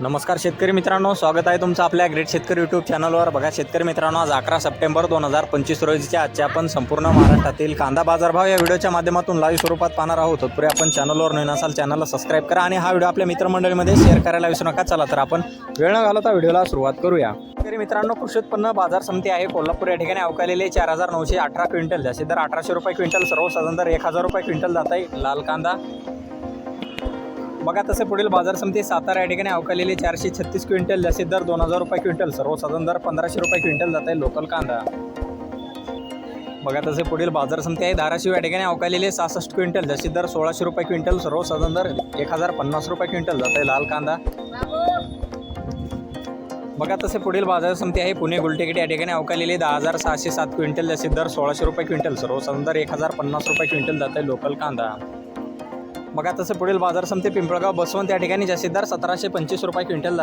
नमस्कार शेतकरी मित्रांनो स्वागत आहे तुमचं आपल्या ग्रेट शेतकरी यूट्यूब चॅनलवर बघा शेतकरी मित्रांनो आज अकरा सप्टेंबर दोन हजार पंचवीस रोजीच्या आजच्या आपण संपूर्ण महाराष्ट्रातील कांदा बाजारभाव या व्हिडिओच्या माध्यमातून लाईव्ह स्वरूपात पाहणार आहोत. तत्पूर्वी आपण चॅनलवर नवीन असाल चॅनलला सबस्क्राईब करा आणि हा व्हिडिओ आपल्या मित्रमंडळीमध्ये शेअर करायला विसरू नका. चला तर आपण वेळ न घालवता व्हिडिओला सुरुवात करूया. शेतकरी मित्रांनो कृषी उत्पन्न बाजार समिती आहे कोल्हापूर. या ठिकाणी अवकालेले चार हजार नऊशे अठरा क्विंटल जास्तीत दर अठराशे रुपये क्विंटल सर्वसाधारण दर एक हजार रुपये क्विंटल जात आहे लाल कांदा. बघा तसे पुढील बाजार समिती सातारा या ठिकाणी अवकालेले चारशे छत्तीस क्विंटल जास्तीत दर दोन हजार रुपये क्विंटल सर्वसाधारण दर पंधराशे रुपये क्विंटल जात आहे लोकल कांदा. बघा तसे पुढील बाजार समिती आहे धाराशिव या ठिकाणी अवकालेले सहासष्ट क्विंटल जशी दर सोळाशे रुपये क्विंटल सर्वसाधारण दर एक हजार पन्नास रुपये क्विंटल जात आहे लाल कांदा. बघा तसे पुढील बाजार समिती आहे पुणे गुलटेकडी या ठिकाणी अवकालेले दहा हजार सहाशे सात क्विंटल जास्तीत दर सोळाशे रुपये क्विंटल सर्वसाधारण दर एक हजार पन्नास रुपये क्विंटल जात आहे लोकल कांदा. बघा तसं पुढील बाजार समिती पिंपळगाव बसवंत या ठिकाणी जास्तीत दर सतराशे पंचवीस रुपये क्विंटल